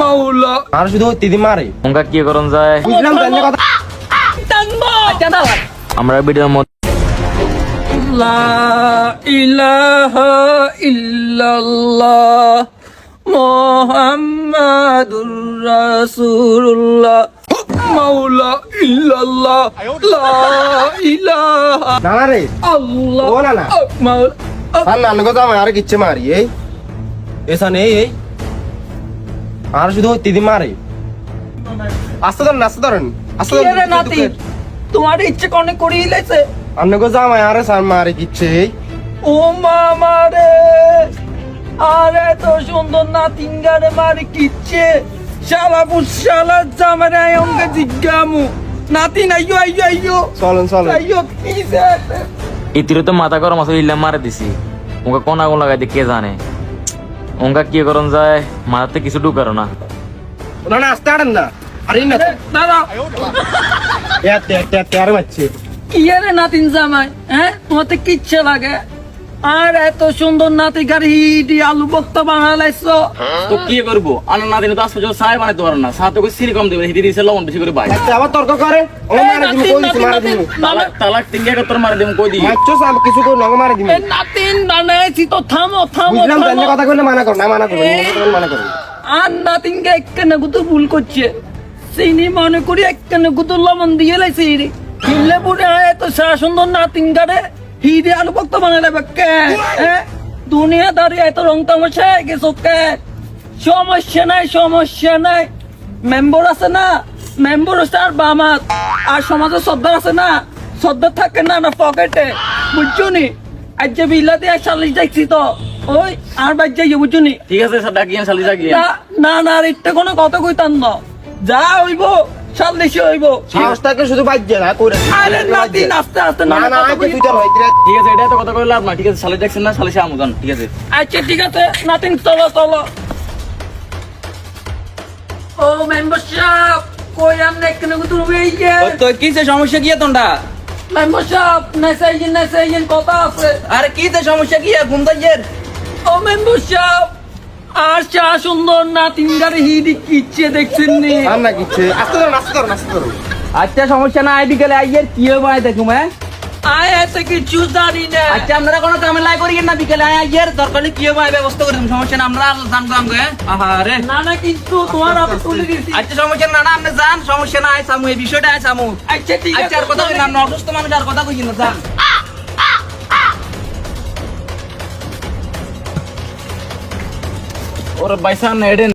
মাওলা। আর শুধু হইতে দি মারে। অঙ্কা কি করন যায়? বুঝলাম তাহলে কথা। টানবো। আমরা ভিডিওর মধ্যে লা ইলাহা ইল্লাল্লাহ মুহাম্মাদুর রাসূলুল্লাহ। মাওলা ইল্লাল্লাহ লা ইলাহা না না রে। আল্লাহ। ও না না। মাওলা আর নান কথা আর কিচ্ছে মারি এই। এসা নেই এই। আর শুধু হইতে দি মারে। আস্তে ধরেন আস্তে ধরেন আস্তে নাতি? তোমার ইচ্ছে কোনে করিয়ে লেছে? আপনি গো জামাই আরে সার মারে কিচ্ছে ও মা মারে আরে তো সুন্দর নাতিন গারে মারি কিচ্ছে শালা বুশালা জামারে অঙ্গে জিজ্ঞামু। নাতিন আইয়ো আইয়ো আইয়ো। চলেন চলেন। আইয়ো কি ইতিরে তো মাথা গরম আছে ইল্লা মারে দিছি। ওঙ্কা কোন আগুন লাগাই দিয়ে কে জানে? অঙ্কা কি করন যায়? মাথাতে কিছু ঢুকারো না। না না আস্তে আড়েন না। আরে না দাদা এত এত এত আর মারছে কি রে নাতিন জামাই হ্যাঁ? তোমাতে কিচ্ছে লাগে। আর এত সুন্দর নাতি গাড়ি হিডি আলু বক্তা বানালাইছো। তো কি করব? আনার না দিলে তো আজ পর্যন্ত চায় বানাইতে পারে না। সাথে করে সিরি কম দেবে হিদি দিয়েছে লবণ বেশি করে বাই। আবার তর্ক করে ও এই দিমু নাতিন, কই দিছি নাতিন, দিমু? তালাক তালাক তিন একাত্তর মারে দেবো কই দিই মারছো সাম কিছু কই নগ মারে দিমু। নাতিন বানাইছি তো থামো থামো বুঝলাম তাহলে কথা কইলে মানা কর না মানা মানা করবেন আর নাতিনকে একখানে গুতো ভুল করছে। চিনি মনে করি একখানে গুতো লবণ দিয়ে লাইছে কিনলে পুরে এত সারা সুন্দর নাতিন গাড়ে হিরে আলু ভক্ত বানালে কে? হ্যাঁ দুনিয়া দাঁড়িয়ে এত রং তামাশা গেছো কে? সমস্যা নাই সমস্যা নাই। মেম্বার আছে না? মেম্বার আছে আর বামাত আর সমাজের সর্দার আছে না? সর্দার থাকে না না পকেটে। বুঝছ নি? আজ যে বিল্লা দিয়ে সালিশ দেখছি তো ওই আর বাদ যাইয়ে বুঝছ নি? ঠিক আছে ডাকিয়ে চালি ডাকিয়ে না না না আর এটা কোনো কথা কইতাম না। যা হইব সাল্লিশে হইব। সাহসটাকে শুধু বাজ্যে না কইরা আরে নাতি আস্তে আস্তে না না কথা আগে কইব। দুইটা হইতে ঠিক আছে এটা তো কথা কইলে না ঠিক আছে সালি দেখছেন না সালি আমুদান ঠিক আছে। আচ্ছা ঠিক আছে নাতিন চলো চলো। ও মেম্বারশিপ কই আমনে এখানে তুমি এই যে তো কিসে সমস্যা কি তোমরা? মেম্বারশিপ কথা আছে। আরে কিসে সমস্যা কি ঘুম ও মেম্বারশিপ আর চা সুন্দর নাতিন গাড়ি হিডি কিচ্ছে দেখছেন নি আর না কিচ্ছে। আস্তে ধরুন আস্তে ধরুন আস্তে ধরুন। আচ্ছা সমস্যা না আই বিকেলে আইয়ের কি হবে আই দেখুম হ্যাঁ? আয় এত কিছু জানি না। আচ্ছা আপনারা কোনো ঝামেলা করি না বিকেলে আই আইয়ের দরকার হলে কি হবে আই ব্যবস্থা করে দিন সমস্যা না আমরা জানব আমগো হ্যাঁ? আহারে। না না কিন্তু তোমার আপনি তুলে দিছি আচ্ছা সমস্যা না না আপনি যান সমস্যা না আই সামু এই বিষয়টা আই সামু। আচ্ছা ঠিক আছে। আচ্ছা আর কথা কই না অসুস্থ মানুষ আর কথা কই না যান। ওর বাইসান এডেন।